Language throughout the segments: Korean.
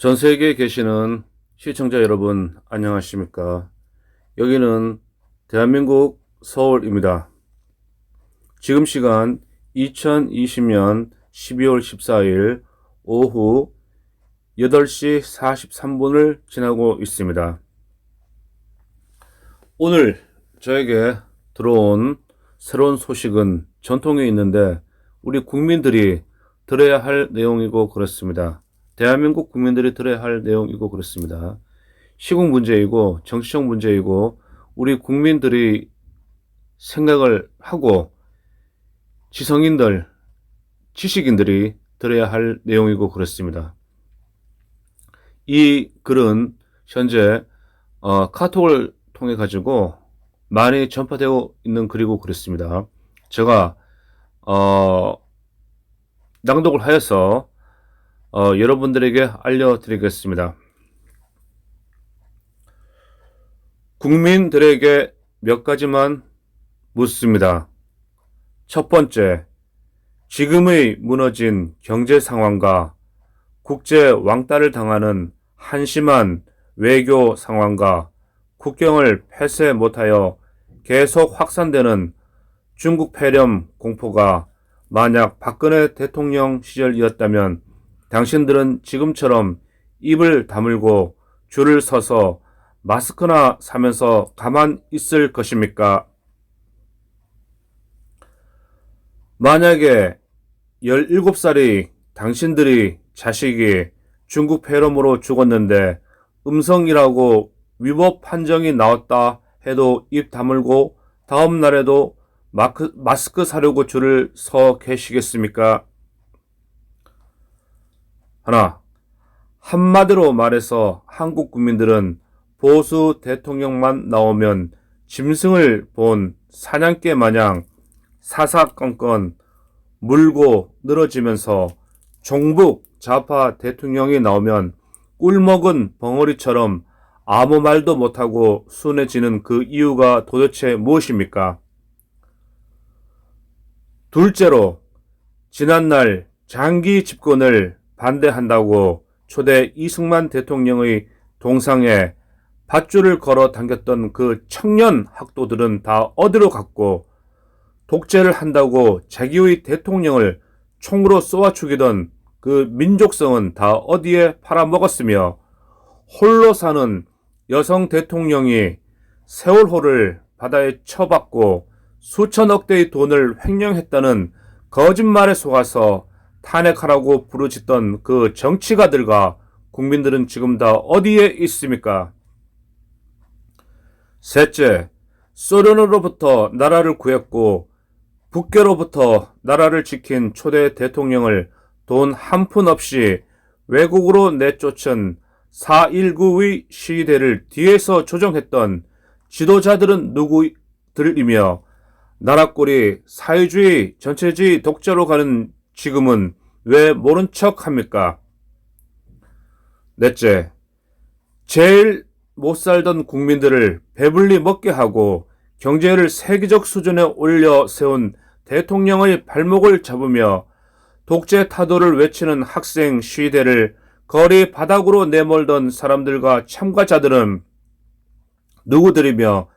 전 세계에 계시는 시청자 여러분 안녕하십니까? 여기는 대한민국 서울입니다. 지금 시간 2020년 12월 14일 오후 8시 43분을 지나고 있습니다. 오늘 저에게 들어온 새로운 소식은 전통에 있는데 우리 국민들이 들어야 할 내용이고 그렇습니다. 대한민국 국민들이 들어야 할 내용이고 그렇습니다. 시국 문제이고 정치적 문제이고 우리 국민들이 생각을 하고 지성인들, 지식인들이 들어야 할 내용이고 그렇습니다. 이 글은 현재 어, 카톡을 통해 가지고 많이 전파되고 있는 글이고 그렇습니다. 제가 어, 낭독을 하여서 어, 여러분들에게 알려드리겠습니다. 국민들에게 몇 가지만 묻습니다. 첫 번째, 지금의 무너진 경제 상황과 국제 왕따를 당하는 한심한 외교 상황과 국경을 폐쇄 못하여 계속 확산되는 중국 폐렴 공포가 만약 박근혜 대통령 시절이었다면 당신들은 지금처럼 입을 다물고 줄을 서서 마스크나 사면서 가만 있을 것입니까? 만약에 17살이 당신들이 자식이 중국 폐렴으로 죽었는데 음성이라고 위법 판정이 나왔다 해도 입 다물고 다음 날에도 마크, 마스크 사려고 줄을 서 계시겠습니까? 하나, 한마디로 말해서 한국 국민들은 보수 대통령만 나오면 짐승을 본 사냥개 마냥 사사건건 물고 늘어지면서 종북 좌파 대통령이 나오면 꿀먹은 벙어리처럼 아무 말도 못하고 순해지는 그 이유가 도대체 무엇입니까? 둘째로, 지난날 장기 집권을 반대한다고 초대 이승만 대통령의 동상에 밧줄을 걸어 당겼던 그 청년 학도들은 다 어디로 갔고 독재를 한다고 자기의 대통령을 총으로 쏘아 죽이던 그 민족성은 다 어디에 팔아먹었으며 홀로 사는 여성 대통령이 세월호를 바다에 쳐박고 수천억 대의 돈을 횡령했다는 거짓말에 속아서 탄핵하라고 부르짖던 그 정치가들과 국민들은 지금 다 어디에 있습니까? 셋째, 소련으로부터 나라를 구했고 북괴로부터 나라를 지킨 초대 대통령을 돈 한 푼 없이 외국으로 내쫓은 4.19의 시대를 뒤에서 조정했던 지도자들은 누구들이며 나라 꼴이 사회주의, 전체주의 독자로 가는 지금은 왜 모른 척 합니까? 넷째, 제일 못 살던 국민들을 배불리 먹게 하고 경제를 세계적 수준에 올려 세운 대통령의 발목을 잡으며 독재 타도를 외치는 학생 시대를 거리 바닥으로 내몰던 사람들과 참가자들은 누구들이며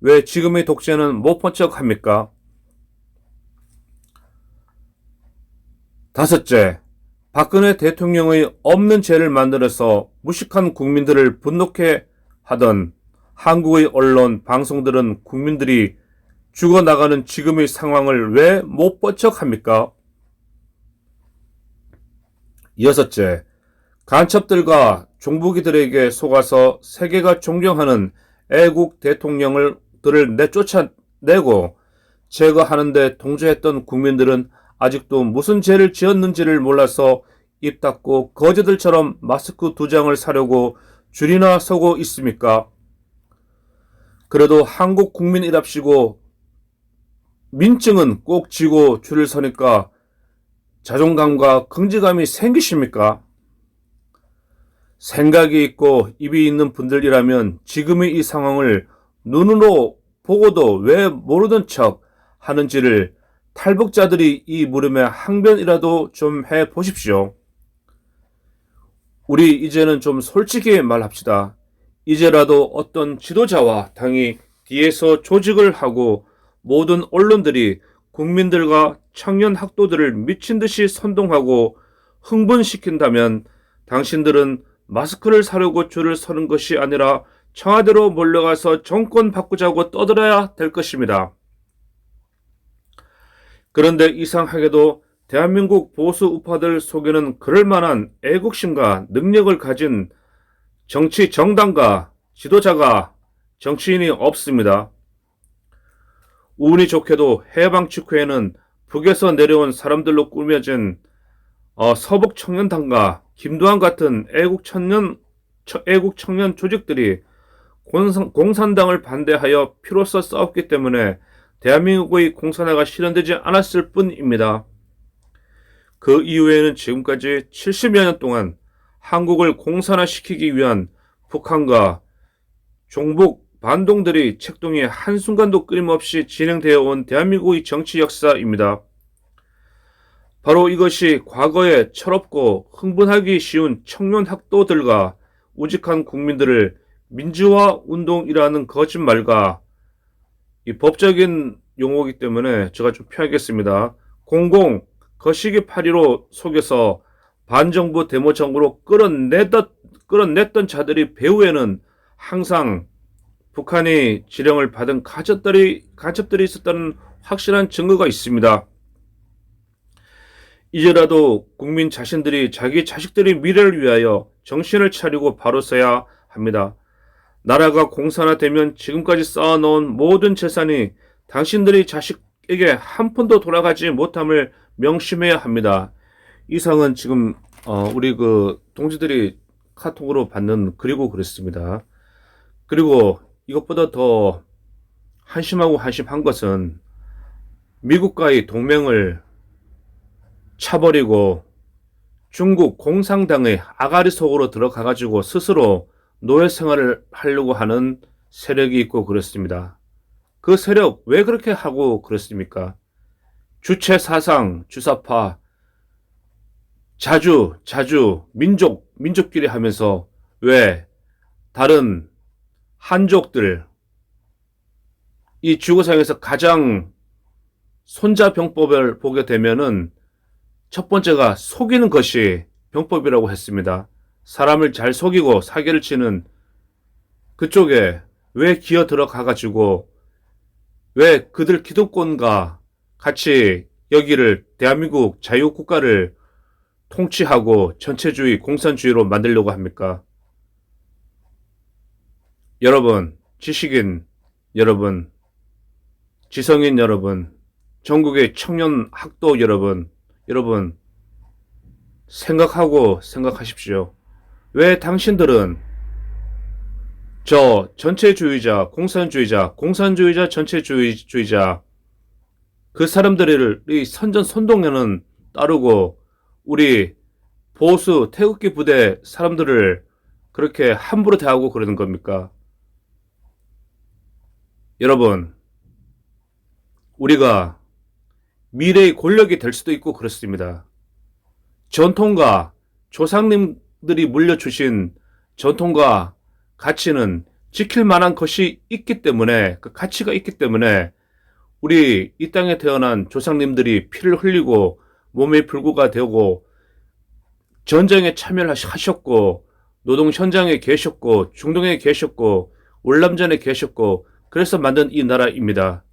왜 지금의 독재는 못 본 척 합니까? 다섯째, 박근혜 대통령의 없는 죄를 만들어서 무식한 국민들을 분노케 하던 한국의 언론, 방송들은 국민들이 죽어나가는 지금의 상황을 왜못본척 합니까? 여섯째, 간첩들과 종북이들에게 속아서 세계가 존경하는 애국 대통령을 들을 내쫓아내고 제거하는데 동조했던 국민들은 아직도 무슨 죄를 지었는지를 몰라서 입 닫고 거지들처럼 마스크 두 장을 사려고 줄이나 서고 있습니까? 그래도 한국 국민이랍시고 민증은 꼭 쥐고 줄을 서니까 자존감과 긍지감이 생기십니까? 생각이 있고 입이 있는 분들이라면 지금의 이 상황을 눈으로 보고도 왜 모르는 척 하는지를 탈북자들이 이 물음에 항변이라도 좀 해 보십시오. 우리 이제는 좀 솔직히 말합시다. 이제라도 어떤 지도자와 당이 뒤에서 조직을 하고 모든 언론들이 국민들과 청년 학도들을 미친 듯이 선동하고 흥분시킨다면 당신들은 마스크를 사려고 줄을 서는 것이 아니라 청와대로 몰려가서 정권 바꾸자고 떠들어야 될 것입니다. 그런데 이상하게도 대한민국 보수 우파들 속에는 그럴 만한 애국심과 능력을 가진 정치 정당과 지도자가 정치인이 없습니다. 운이 좋게도 해방 직후에는 북에서 내려온 사람들로 꾸며진 어, 서북 청년단과 김두한 같은 애국 청년 애국 청년 조직들이 공산, 공산당을 반대하여 피로써 싸웠기 때문에 대한민국의 공산화가 실현되지 않았을 뿐입니다. 그 이후에는 지금까지 70여 년 동안 한국을 공산화시키기 위한 북한과 종북 반동들이 책동이 한순간도 끊임없이 진행되어 온 대한민국의 정치 역사입니다. 바로 이것이 과거에 철없고 흥분하기 쉬운 청년 학도들과 우직한 국민들을 민주화 운동이라는 거짓말과 이 법적인 용어이기 때문에 제가 좀 피하겠습니다. 공공 거시기 파리로 속여서 반정부 데모정부로 끌어내던, 끌어냈던 자들이 배후에는 항상 북한이 지령을 받은 가첩들이, 가첩들이 있었다는 확실한 증거가 있습니다. 이제라도 국민 자신들이 자기 자식들의 미래를 위하여 정신을 차리고 바로 서야 합니다. 나라가 공산화되면 지금까지 쌓아놓은 모든 재산이 당신들의 자식에게 한 푼도 돌아가지 못함을 명심해야 합니다. 이상은 지금 어, 우리 그 동지들이 카톡으로 받는 글이고 그랬습니다. 그리고 이것보다 더 한심하고 한심한 것은 미국과의 동맹을 차버리고 중국 공산당의 아가리 속으로 들어가가지고 스스로 노예 생활을 하려고 하는 세력이 있고 그렇습니다. 그 세력 왜 그렇게 하고 그렇습니까? 주체 사상, 주사파, 자주, 자주, 민족, 민족끼리 하면서 왜 다른 한족들, 이 지구상에서 가장 손자병법을 보게 되면은 첫 번째가 속이는 것이 병법이라고 했습니다. 사람을 잘 속이고 사기를 치는 그쪽에 왜 기어 들어가 가지고 왜 그들 기득권과 같이 여기를 대한민국 자유국가를 통치하고 전체주의 공산주의로 만들려고 합니까? 여러분, 지식인 여러분, 지성인 여러분, 전국의 청년 학도 여러분, 여러분, 생각하고 생각하십시오. 왜 당신들은 저 전체주의자, 공산주의자, 공산주의자, 전체주의자 그 사람들의 선전 선동에는 따르고 우리 보수 태극기 부대 사람들을 그렇게 함부로 대하고 그러는 겁니까? 여러분, 우리가 미래의 권력이 될 수도 있고 그렇습니다. 전통과 조상님 들이 물려주신 전통과 가치는 지킬 만한 것이 있기 때문에 그 가치가 있기 때문에 우리 이 땅에 태어난 조상님들이 피를 흘리고 몸이 불구가 되고 전쟁에 참여를 하셨고 노동 현장에 계셨고 중동에 계셨고 월남전에 계셨고 그래서 만든 이 나라입니다.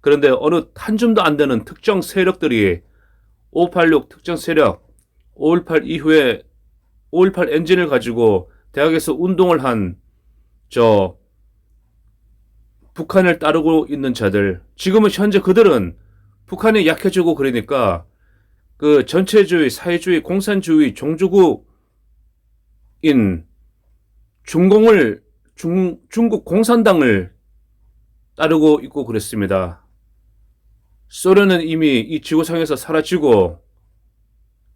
그런데 어느 한 줌도 안 되는 특정 세력들이 586 특정 세력 518 이후에 518 엔진을 가지고 대학에서 운동을 한 저 북한을 따르고 있는 자들 지금은 현재 그들은 북한이 약해지고 그러니까 그 전체주의, 사회주의, 공산주의, 종주국인 중공을 중, 중국 공산당을 따르고 있고 그랬습니다. 소련은 이미 이 지구상에서 사라지고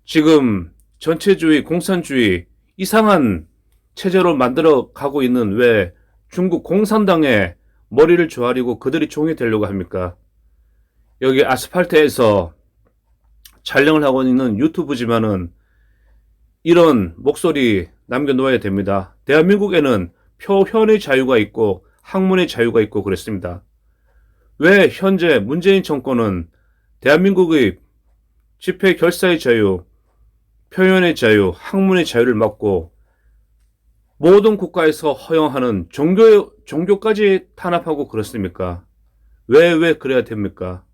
지금 전체주의, 공산주의 이상한 체제로 만들어 가고 있는 왜 중국 공산당의 머리를 조아리고 그들이 종이 되려고 합니까? 여기 아스팔트에서 촬영을 하고 있는 유튜브지만은 이런 목소리 남겨놓아야 됩니다. 대한민국에는 표현의 자유가 있고 학문의 자유가 있고 그랬습니다. 왜 현재 문재인 정권은 대한민국의 집회 결사의 자유, 표현의 자유, 학문의 자유를 막고 모든 국가에서 허용하는 종교, 종교까지 탄압하고 그렇습니까? 왜, 왜 그래야 됩니까?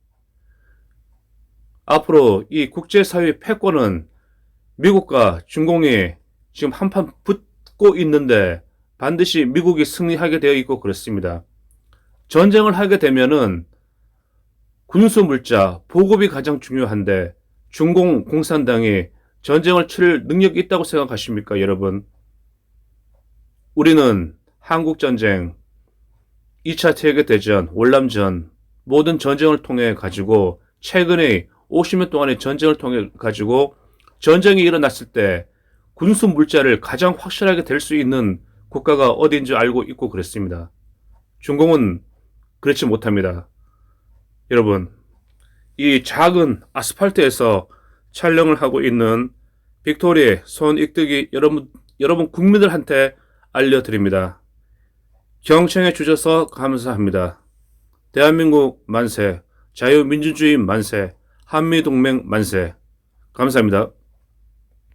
앞으로 이 국제사회 패권은 미국과 중공이 지금 한판 붙고 있는데 반드시 미국이 승리하게 되어 있고 그렇습니다. 전쟁을 하게 되면은 군수 물자, 보급이 가장 중요한데 중공 공산당이 전쟁을 치를 능력이 있다고 생각하십니까, 여러분? 우리는 한국전쟁, 2차 세계대전, 월남전, 모든 전쟁을 통해 가지고 최근에 50년 동안의 전쟁을 통해 가지고 전쟁이 일어났을 때 군수 물자를 가장 확실하게 될 수 있는 국가가 어디인지 알고 있고 그랬습니다. 중공은 그렇지 못합니다. 여러분, 이 작은 아스팔트에서 촬영을 하고 있는 빅토리 손 익득이 여러분, 여러분 국민들한테 알려드립니다. 경청해 주셔서 감사합니다. 대한민국 만세, 자유민주주의 만세, 한미동맹 만세. 감사합니다.